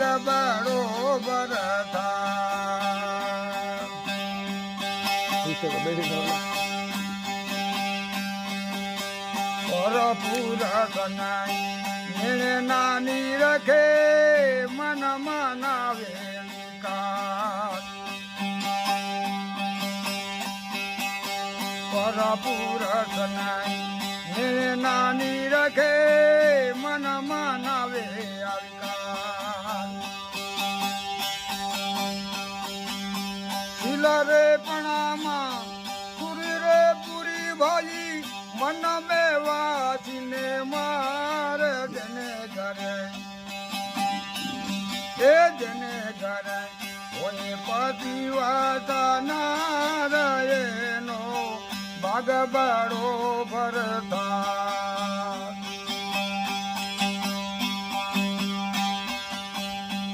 ભાગ બરોબર થાય સનાઈ નિર્ણય નાની રખે મન મનાવે પરપુર સનાઈ નાની રખે મન મનાવે શિલરે પણામાં, પુરી રે પુરી ભાઈ મન મે વાસીને માર જને ઘરે. એ જને ઘરે હોય પતિવાતા નારાયણો ભાગબાડો ભરતા.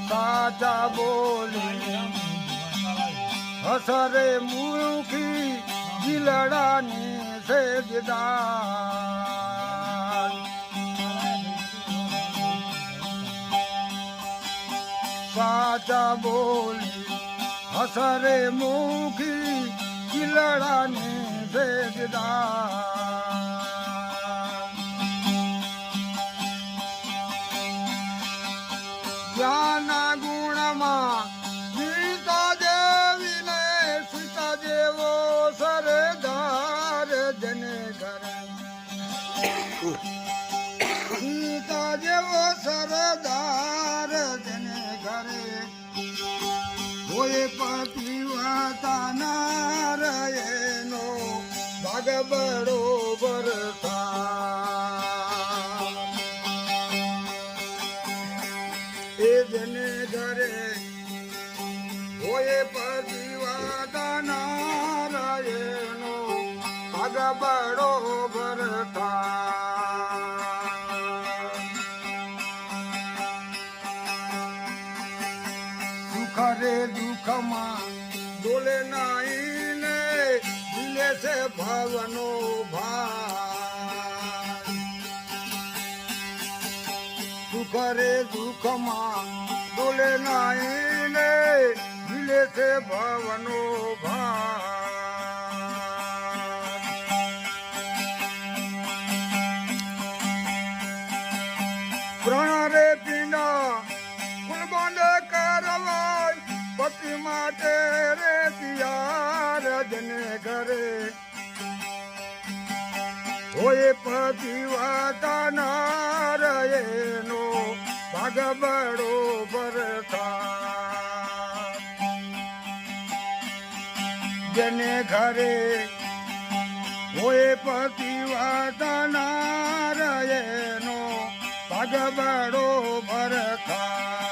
સાચા બોલી હસરે મુખી જીલડાની સેજદાર સાચા બોલી હસરે મુખી ગીલડાની સેજદાર જ્ઞાના ગુણમાં હોય પતિવાતા નારાયણો ભાગ બરોબર એ જને ઘરે હોય પતિવાતા નારાયણો બડો ભરતા. ભવનો ભાર. સુખ રે દુઃખમાં ડોલે નાઈને મિલે છે ભવનો ભાર. હોય પતિવાતા નારાયણો ભાગ બડો ભરતા જેને ઘરે કોઈ પતિવાતા નારાયણો ભાગ બડો ભરતા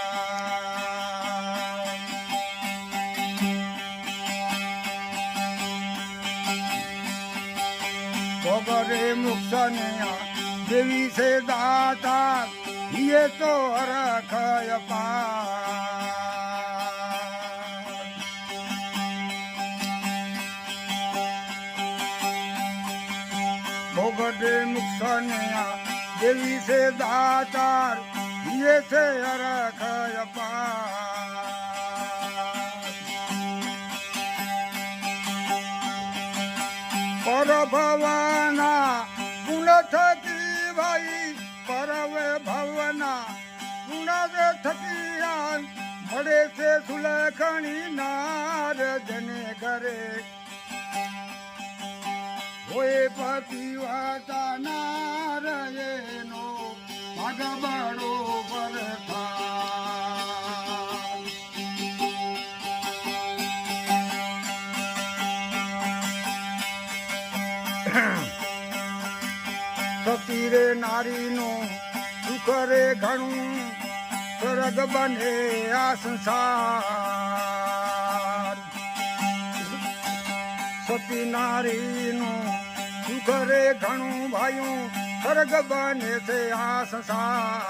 તો કરે મુક્ષનિયા દેવી છે દાતા હિયે તો રખય પા ભોગટે નુકસાનિયા દેવી છે દાતાર હિયે છે રખય પા પાર ભવના, ગુણ થકી ભાઈ પરવે ભવના. ગુણ થકી આન મળે છે સુલખણી નાર જને ઘરે. હોય પતિવાતા નારાયણો ભાગ ભગવાડો પરથા સતી રે નારીનું સુખ રે ઘણું, સ્વર્ગ બને આ સંસાર. સતી નારીનું સુખ રે ઘણું ભાયું સ્વર્ગ બને છે આ સંસાર.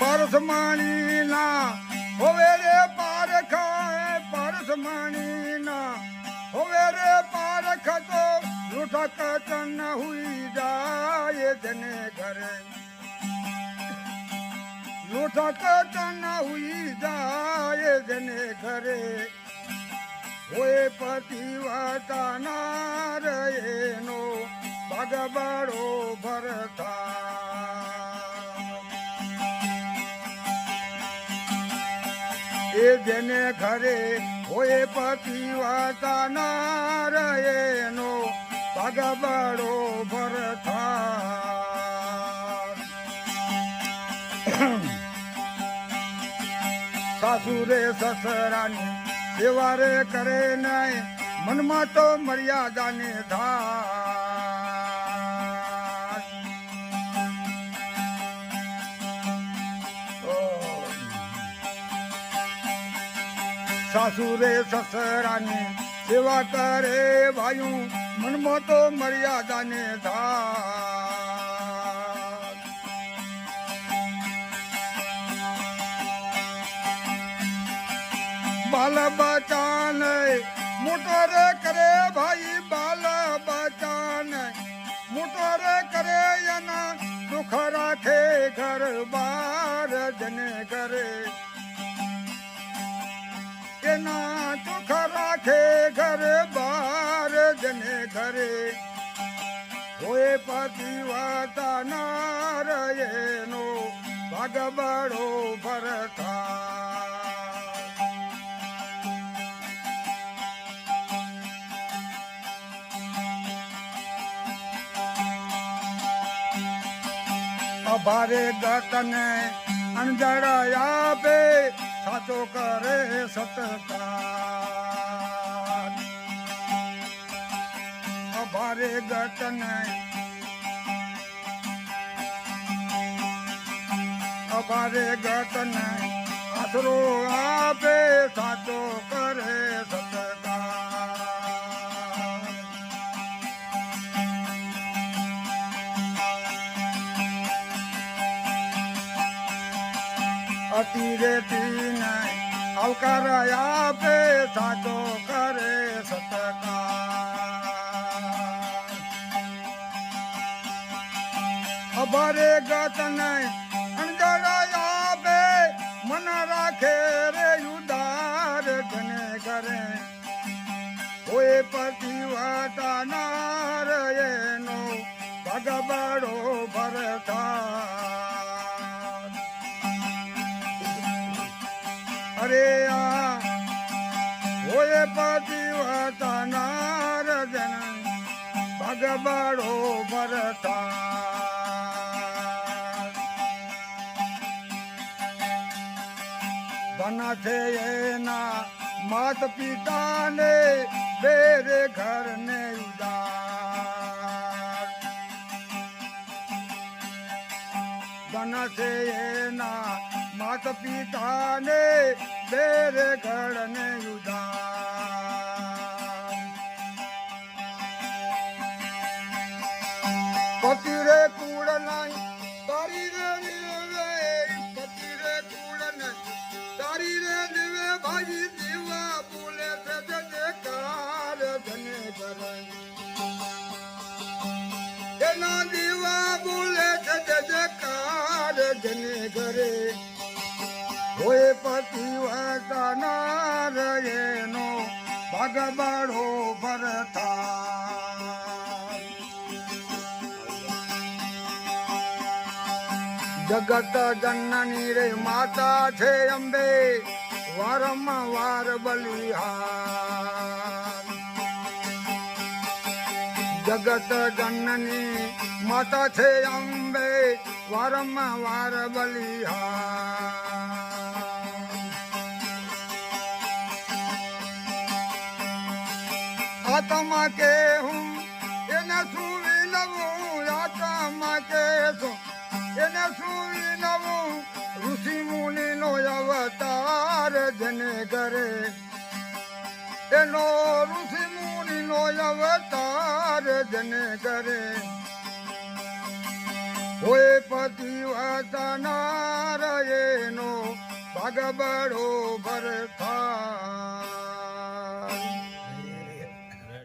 પરસમાણીના હોવે રે પારખા પરસમાણીના હવે રે પારખ તો લૂંઠક ચન હુઈ જાય જને ઘરે. લૂંઠક ચન હુઈ જાય જને ઘરે. હોય પતિવતા નાર એનો ભગબડો ભરતા. એ જેને ઘરે હોય પતિવતા નાર એનો ભગબડો ભરતા સાસુરે સસરાની સેવા રે કરે નહીં. મનમાં તો મર્યાદાને ધાર. સાસુરે સસરાની સેવા કરે ભાઈ મનમાં તો મર્યાદાને ધા બાલ બચાને મોટર કરે ભાઈ રાખે ઘર બાર જને ઘરે હોય પતિવાતા નાર એનો ભાગ બળો ભરતા. અભારે ગતને અંજળ આપે. સાચો કરે સતકાર. અભારે ગતને અભારે ગતને આશરો આપે. આવકાર આપે સાચો કરે સતકાર અભારે ગત નહીં અંજળ આપે મન રાખે રે ઉદાર જને કરે કોઈ પતિવતા નાર એનો ભગવાડો ભરતા ભગબડો ભરતા ધન છે એના માત પિતાને બેરે ઘરને ઉદાર. ધન છે એના માત પિતાને બેરે ઘરને એના દીવા બોલે છે જને જને ઘરે. હોય પતિ વતનાર એનો ભગવાડો ભરતા. જગત જનની રે માતા છે અંબે, વારંવાર બલિહાર. જગત જનની માતા છે અંબે, વારંવાર બલિહા આત્મા કે હું એને શું વિલવું આત્મા કે શું? એને શું વિલવું ઋષિ મુનિ નો અવતાર જને કરે. એનો ઋષિ નો અવતાર જને કરે. હોય પતિ વતનાર એનો નો ભગબડો ભરતા.